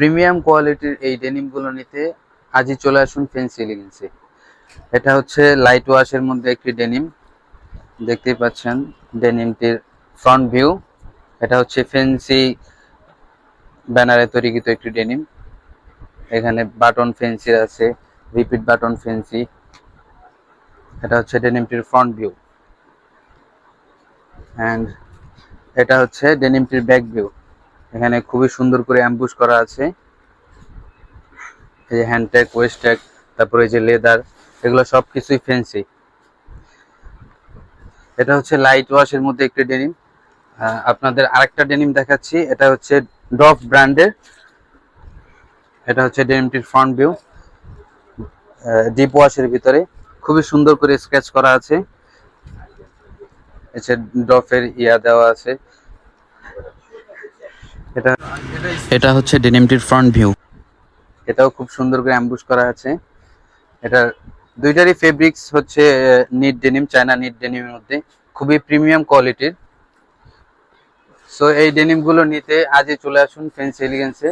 Premium কোয়ালিটির এই ডেনিমগুলো নিতে আজই চলে আসুন ফেন্সি এলিগেন্সে এটা হচ্ছে লাইট ওয়াশের মধ্যে একটি ডেনিম। দেখতেই পাচ্ছেন ডেনিমটির ফ্রন্ট ভিউ এটা হচ্ছে ফেন্সি ব্যানারে তৈরিকৃত একটি ডেনিম। এখানে বাটন ফেন্সি আছে রিপিট বাটন ফেন্সি এটা হচ্ছে ডেনিমটির ফ্রন্ট ভিউ অ্যান্ড এটা হচ্ছে ডেনিমটির ব্যাক ভিউ এখানে খুবই সুন্দর করে অ্যাম্বুশ করা আছে। এই যে হ্যান্ড ট্যাগ তারপরে এই যে লেদার এগুলো সব কিছুই ফেন্সি এটা হচ্ছে লাইট ওয়াশের মধ্যে একটি ডেনিম আপনাদের আরেকটা ডেনিম দেখাচ্ছি, এটা হচ্ছে ডফ ব্র্যান্ডের এটা হচ্ছে ডেনিমটির ফ্রন্ট ভিউ ডিপ ওয়াশের ভিতরে খুবই সুন্দর করে স্কেচ করা আছে। এসে ডফের ইয়া দেওয়া আছে। এটা এটা হচ্ছে ডেনিমটির ফ্রন্ট ভিউ। এটাও খুব সুন্দর করে অ্যাম্বুশ করা আছে। এটা দুইটারই ফেব্রিক্স হচ্ছে নিট ডেনিম চায়না নিট ডেনিমের মধ্যে। খুবই প্রিমিয়াম কোয়ালিটির সো এই ডেনিমগুলো নিতে আজই চলে আসুন ফেন্সি এলিগেন্সে